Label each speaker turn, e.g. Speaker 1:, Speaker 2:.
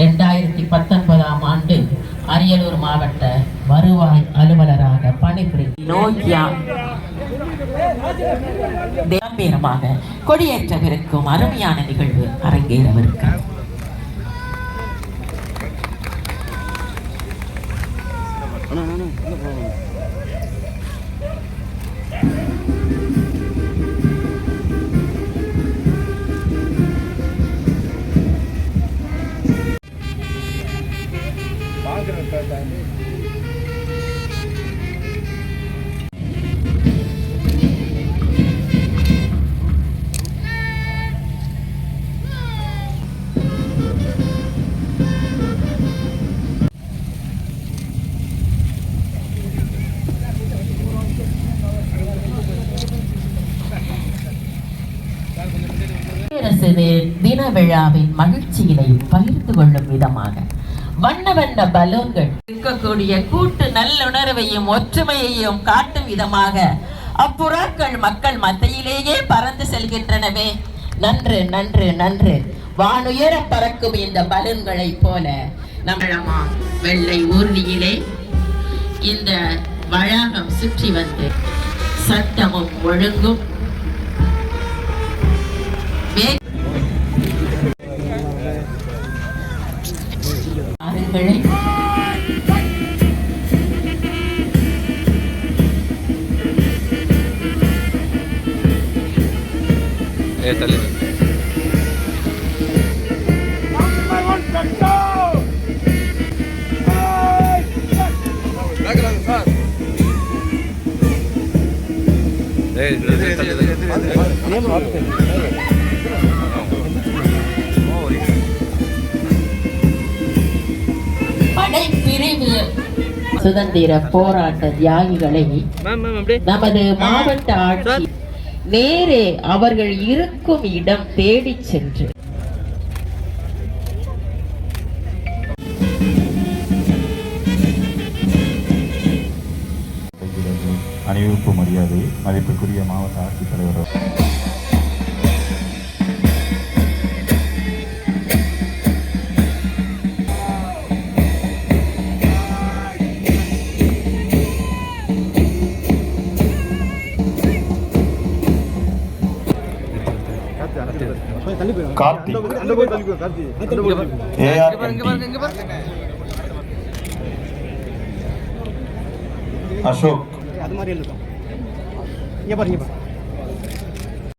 Speaker 1: ரெண்டாயிரத்தி பத்தொன்பதாம் ஆண்டு அரியலூர் மாவட்ட வருவாய் அலுவலராக பணிபுரி நோக்கியா கம்பீரமாக கொடியேற்றவிருக்கும் அருமையான நிகழ்வு அரங்கேறவிருக்கிறது. குடியரசு தி- தின விழாவின் மகிழ்ச்சியினை பகிர்ந்து கொள்ளும் விதமாக. வண்ண வண்ண பலூன்கள். இருக்கக்கூடிய கூட்டு நல்லுணர்வையும் ஒற்றுமையையும் காட்டும் விதமாக அப்புறாக்கள் மக்கள் மத்தியிலேயே பறந்து செல்கின்றனவே. நன்று நன்று நன்று. வானுயர பறக்கும் இந்த பலூன்களைப் போல நம்மளமா வெள்ளை ஊர்தியிலே இந்த வளாகம் சுற்றி வந்து சட்டமும் ஒழுங்கும்
Speaker 2: தள்ளி தள்ளி
Speaker 1: படைப்பிரிவு சுதந்திர போராட்ட தியாகிகளை நமது மாவட்ட ஆட்சி நேரே அவர்கள் இருக்கும் இடம் தேடி சென்று.
Speaker 3: அணிவகுப்பு மரியாதை மதிப்புக்குரிய மாவட்ட ஆட்சித்தலைவர். A R Ashok.
Speaker 4: அது மாதிரி இருக்கும் இங்கே பாருங்க.